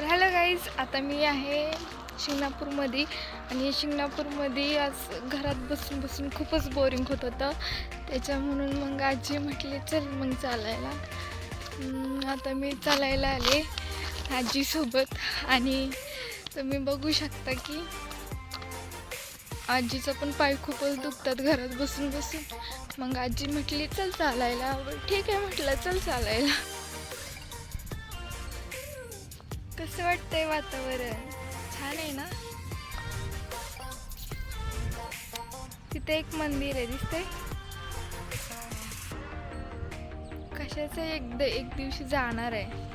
तर hello guys आता मी आहे शिंगणापूरमध्ये आणि शिंगणापूरमध्ये आज घरात बसून बसून खूपच बोरिंग होत होतं. त्याच्या म्हणून मग आजी म्हटली चल मग चालायला. आता मी चालायला आले आजीसोबत. आणि तुम्ही बघू शकता की आजीचं पण पाय खूपच दुखतात घरात बसून बसून. मग आजी म्हटली चल चालायला. ठीक आहे म्हटलं चल चालायला. कसं वाटतंय वातावरण? छान आहे ना? तिथे एक मंदिर आहे दिसतंय? कशाचं एक द- एक दिवशी जाणार आहे.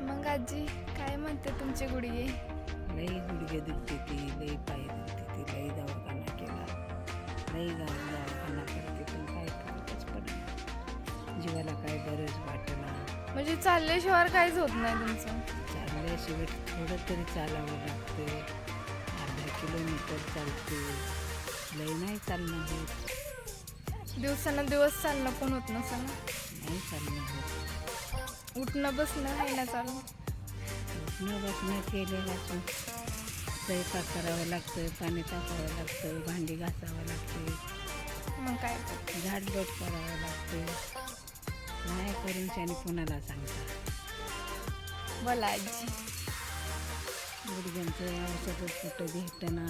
मग आजी काय म्हणते तुमचे गुडघे? लई गुडघे दुखते ती लई पाय दुखते ती लई दवाखाना केला. लई जाऊन दवाखाना करते पण काय फरकच पडला जीवाला काय गरज वाटला म्हणजे चालल्याशिवाय काहीच होत नाही तुमचं. चालल्याशिवाय थोडं तरी चालावं लागतं अर्धा किलोमीटर चालते लई नाही चालणं होत. दिवसानं चालणं पण होत नसेल ना? नाही चालणं होत. उठणं बसणं आहे ना चालू उठणं बसणं केलेलं स्वयंपाक करावं लागतं पाणी टाकावं लागतं भांडी घासावं लागते मग काय? तर. झाडलोट करावं लागते नाही करून त्याने कुणाला सांगता? बोला आजी गुडघ्यांचं औषध कुठं भेटना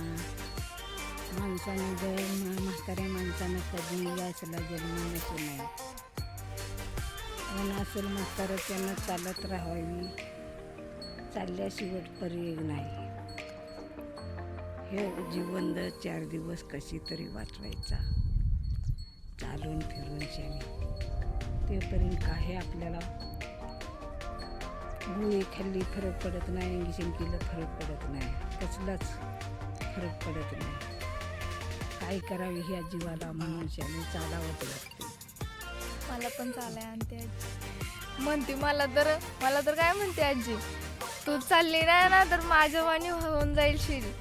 माणसाने जर म्हाताऱ्या माणसानं कधी गॅसला जन्म नसू नाही. पण असेल म्हातारं त्यांना चालत राहावी. चालल्याशिवाय पर्याय नाही. हे जीवन दर चार दिवस कशी तरी वाचवायचा. चालून फिरून शाने तेपर्यंत काही आपल्याला गोळी खाल्ली फरक पडत नाही. इंजेक्शन केलं फरक पडत नाही. कसलाच फरक पडत नाही. काय करावे ह्या जीवाला शाने चालावंच लागते. मला पण चालाय आणते आजी. म्हणते मला तर मला तर काय म्हणते आजी? तू चालली नाही ना तर माझ्या वाणी होऊन जाईल शिरी.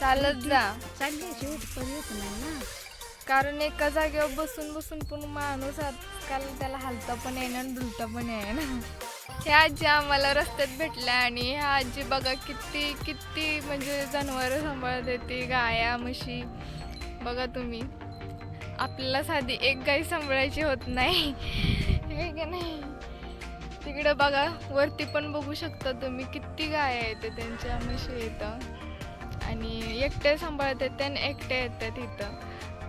चालत जा. चालल्याशिवाय पर्यायच नाही ना. कारण एका जागेवर बसून बसून पण माणूस आजकाल त्याला हलता पण येईना आणि डुलता पण येईना. ह्या आजी आम्हाला रस्त्यात भेटल्या आणि ह्या आजी बघा किती किती म्हणजे जनावरं सांभाळत येते गाया म्हशी. बघा तुम्ही. आपल्याला साधी एक गाय सांभाळायची होत नाही. हे की नाही? तिकडं बघा वरती पण बघू शकता तुम्ही किती गाय आहेत त्यांच्या म्हशी येतं आणि एकट्या सांभाळत येते आणि एकट्या येतात इथं.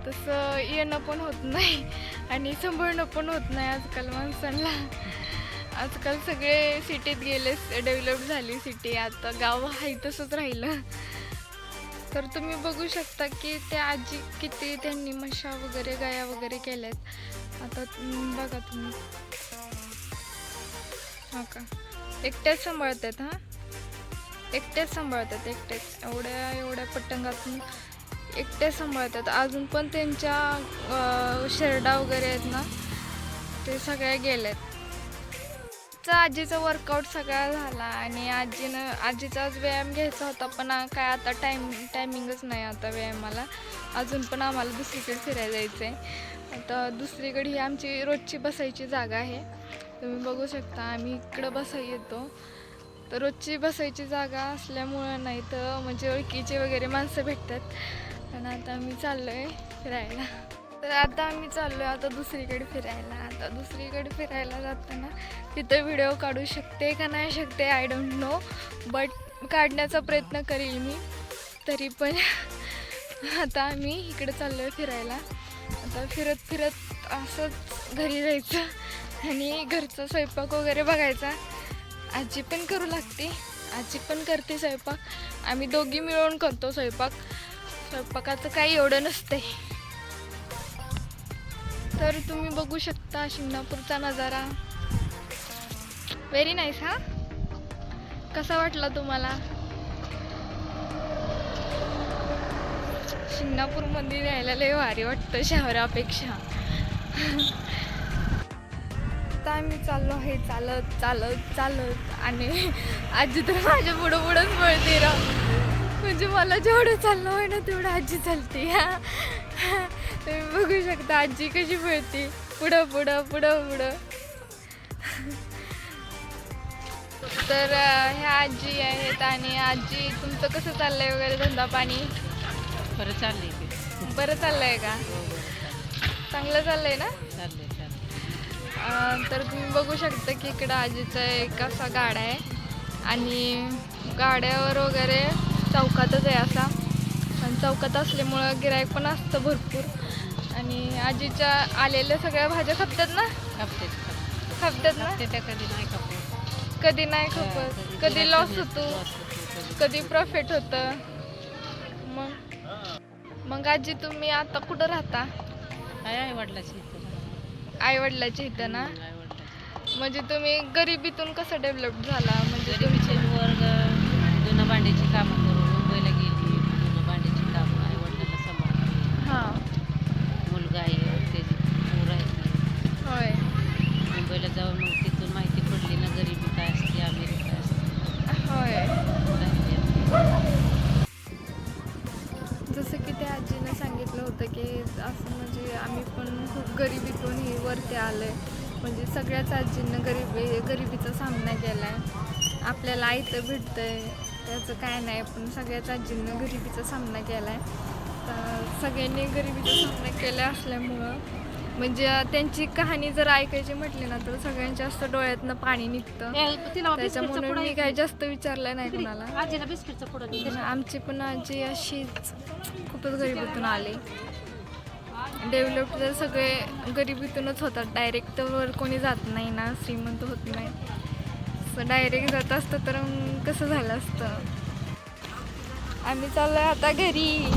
तसं येणं पण होत नाही आणि सांभाळणं पण होत नाही आजकाल माणसांना. आजकाल सगळे सिटीत गेले डेव्हलप झाली सिटी आता गाव आहे तसंच राहिलं. तर तुम्ही बघू शकता की त्या आजी किती त्यांनी मशा वगैरे गाया वगैरे केल्यात. आता बघा तुम्ही. हा का? एकट्याच सांभाळतात हां? एकट्याच सांभाळतात एकट्याच. एवढ्या एवढ्या पटंगातून एकट्याच सांभाळतात. अजून पण त्यांच्या शेरडा वगैरे आहेत ना ते सगळ्या गेल्यात. आजचा आजीचा वर्कआउट सगळा झाला आणि आजीनं आजीचाच व्यायाम घ्यायचा होता पण काय आता टाईम टायमिंगच नाही आता व्यायामाला. अजून पण आम्हाला दुसरीकडे फिरायला जायचं आहे आता दुसरीकडे ही आमची रोजची बसायची जागा आहे. तुम्ही बघू शकता आम्ही इकडं बसाय येतो. तर रोजची बसायची जागा असल्यामुळं नाही तर म्हणजे ओळखीचे वगैरे माणसं भेटतात. आणि आता आम्ही चाललो आहे फिरायला. तर आता आम्ही चाललो आहे आता दुसरीकडे फिरायला. आता दुसरीकडे फिरायला जाताना तिथं व्हिडिओ काढू शकते का नाही शकते आय डोंट नो बट काढण्याचा प्रयत्न करेल मी. तरी पण आता आम्ही इकडे चाललो आहे फिरायला. आता फिरत फिरत असंच घरी जायचं आणि घरचा स्वयंपाक वगैरे बघायचा. आजी पण करू लागते. आजी पण करते स्वयंपाक. आम्ही दोघी मिळून करतो स्वयंपाक. स्वयंपाकाचं काही एवढं नसतंय. तर तुम्ही बघू शकता शिंगणापूरचा नजारा. व्हेरी नाईस हा? कसा वाटला तुम्हाला? शिंगणापूरमध्ये यायला लय भारी वाटतं शहरापेक्षा. आता आम्ही चाललो आहे चालत चालत चालत आणि आजी तर माझ्या पुढं पुढंच मिळते म्हणजे मला जेवढं चाललं आहे ना तेवढं आजी चालते. हा तुम्ही बघू शकता आजी कशी पळते पुढं पुढं पुढं पुढं. तर ह्या आजी आहेत आणि आजी तुमचं कसं चाललंय वगैरे धंदा पाणी? बरं चाललंय बरं चाललंय का? हो बरं चांगलं चाललंय ना? चाललंय चाललंय. अं, तर तुम्ही बघू शकता की इकडं आजीचा एक असा गाडा आहे. आणि गाड्यावर वगैरे चौकातच आहे असा. आणि चौकात असल्यामुळं गिरायक पण असतं भरपूर. आणि आजीच्या आलेल्या सगळ्या भाज्या खपतात ना? खपतात ना? कधी नाही कापत कधी नाही खपत. कधी लॉस होतो कधी प्रॉफिट होतं. मग? मग आजी तुम्ही आता कुठं राहता? आई वडिलाची इथं. आई वडिलाच्या इथं ना? वडिलाची म्हणजे तुम्ही गरिबीतून कसं डेव्हलप झाला? म्हणजे तुमचे वर्ग जुनं भांड्याची कामं करून मुंबईला गेली. आलो आहे म्हणजे सगळ्याच आजींनं गरिबी गरिबीचा सामना केला आहे आपल्याला आयतं भेटतं आहे त्याचं काय नाही पण सगळ्याच आजींनं गरिबीचा सामना केला आहे तर सगळ्यांनी गरिबीचा सामना केला असल्यामुळं म्हणजे त्यांची कहाणी जर ऐकायची म्हटली ना तर सगळ्यांच्या जास्त डोळ्यातनं पाणी निघतं. त्याच्यामुळे मी काय जास्त विचारलं नाही कुणाला. आमची पण आजी अशीच खूपच गरिबीतून आले. डेव्हलप तर सगळे गरिबीतूनच होतात. डायरेक्ट वर कोणी जात नाही ना श्रीमंत होत नाही. असं डायरेक्ट जात असतं तर मग कसं झालं असतं? आम्ही चाललोय आता घरी.